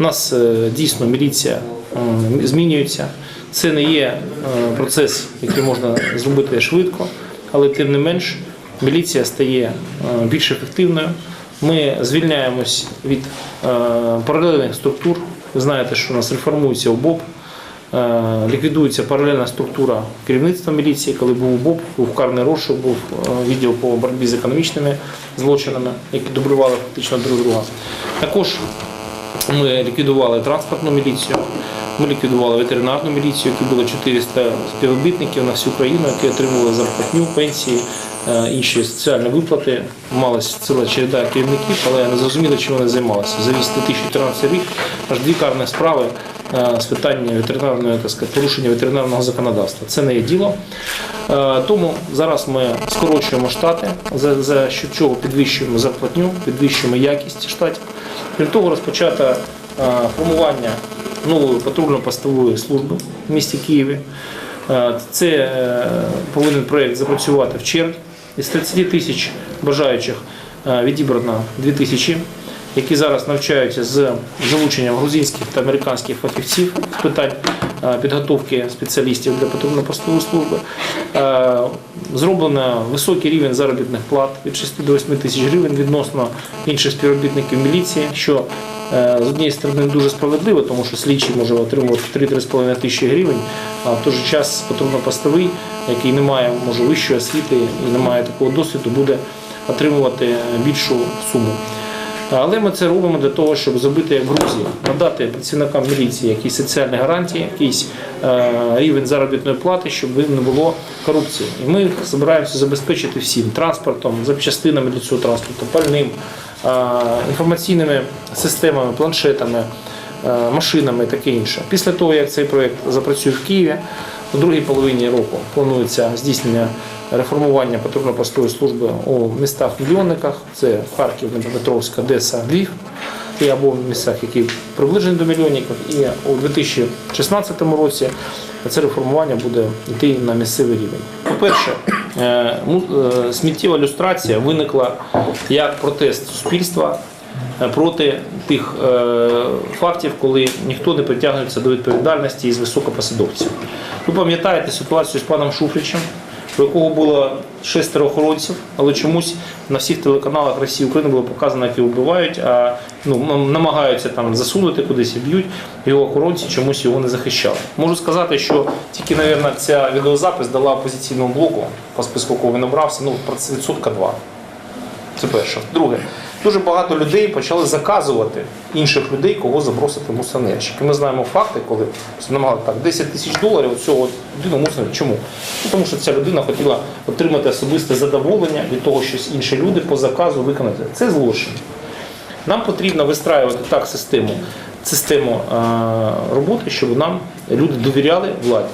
У нас е, дійсно міліція змінюється. Це не є е, процес, який можна зробити швидко, але тим не менш міліція стає е, більш ефективною. Ми звільняємось від е, паралельних структур. Ви знаєте, що у нас реформується ОБОП, е, ліквідується паралельна структура керівництва міліції, коли був ОБОП, був карний розшук, був е, відділ по боротьбі з економічними злочинами, які дублювали фактично друг друга. Також ми ліквідували транспортну міліцію, ми ліквідували ветеринарну міліцію, які було 400 співробітників на всю країну, які отримували зарплатню, пенсії, е, інші соціальні виплати. Малась ціла череда керівників, але не зрозуміло, чим вони займалися. За весь 2014 рік аж дві карні справи з питання ветеринарної так сказати, порушення ветеринарного законодавства. Це не є діло. Е, Тому зараз ми скорочуємо штати, за, за що чого підвищуємо зарплатню, підвищуємо якість штатів. Крім того, розпочато е, формування нової патрульно-постової служби в місті Києві. Е, Це е, повинен проєкт запрацювати в червні. Із 30 тисяч бажаючих е, відібрано 2 тисячі, які зараз навчаються з залученням грузинських та американських фахівців з питань е, підготовки спеціалістів для патрульно-постової служби. Е, Зроблено високий рівень заробітних плат від 6 до 8 тисяч гривень відносно інших співробітників міліції, що е, з однієї сторони дуже справедливо, тому що слідчий може отримувати 3-3,5 тисячі гривень, а в той же час патрульно-постовий, який не має може, вищої освіти і не має такого досвіду, буде отримувати більшу суму. Але ми це робимо для того, щоб зробити як в Грузії, надати працівникам міліції якісь соціальні гарантії, якийсь е, рівень заробітної плати, щоб не було корупції. І ми збираємося забезпечити всім транспортом, запчастинами для цього транспорту, пальним, е, інформаційними системами, планшетами, е, машинами і таке інше. Після того, як цей проєкт запрацює в Києві, у другій половині року планується здійснення реформування патрульно-постової служби у містах-мільйонниках. Це Харків, Дніпропетровськ, Одеса, Львів. Або в місцях, які приближені до мільйонників. І у 2016 році це реформування буде йти на місцевий рівень. По-перше, е, е, сміттєва люстрація виникла як протест суспільства е, проти тих фактів, коли ніхто не притягнується до відповідальності із високопосадовців. Ви пам'ятаєте ситуацію з паном Шуфричем, у якого було шестеро охоронців, але чомусь на всіх телеканалах Росії України було показано, як його вбивають, а ну, намагаються там засунути кудись і б'ють. Його охоронці чомусь його не захищали. Можу сказати, що тільки, мабуть, ця відеозапис дала опозиційному блоку по списку, кого він обрався, ну, відсотка два. Це перше. Друге, дуже багато людей почали заказувати інших людей, кого забросити. І ми знаємо факти, коли намагали так 10 тисяч доларів цього людину мусорничок. Чому? Ну, тому що ця людина хотіла отримати особисте задоволення від того, що інші люди по заказу виконати. Це злочин. Нам потрібно вистраювати так систему, систему е, роботи, щоб нам люди довіряли владі.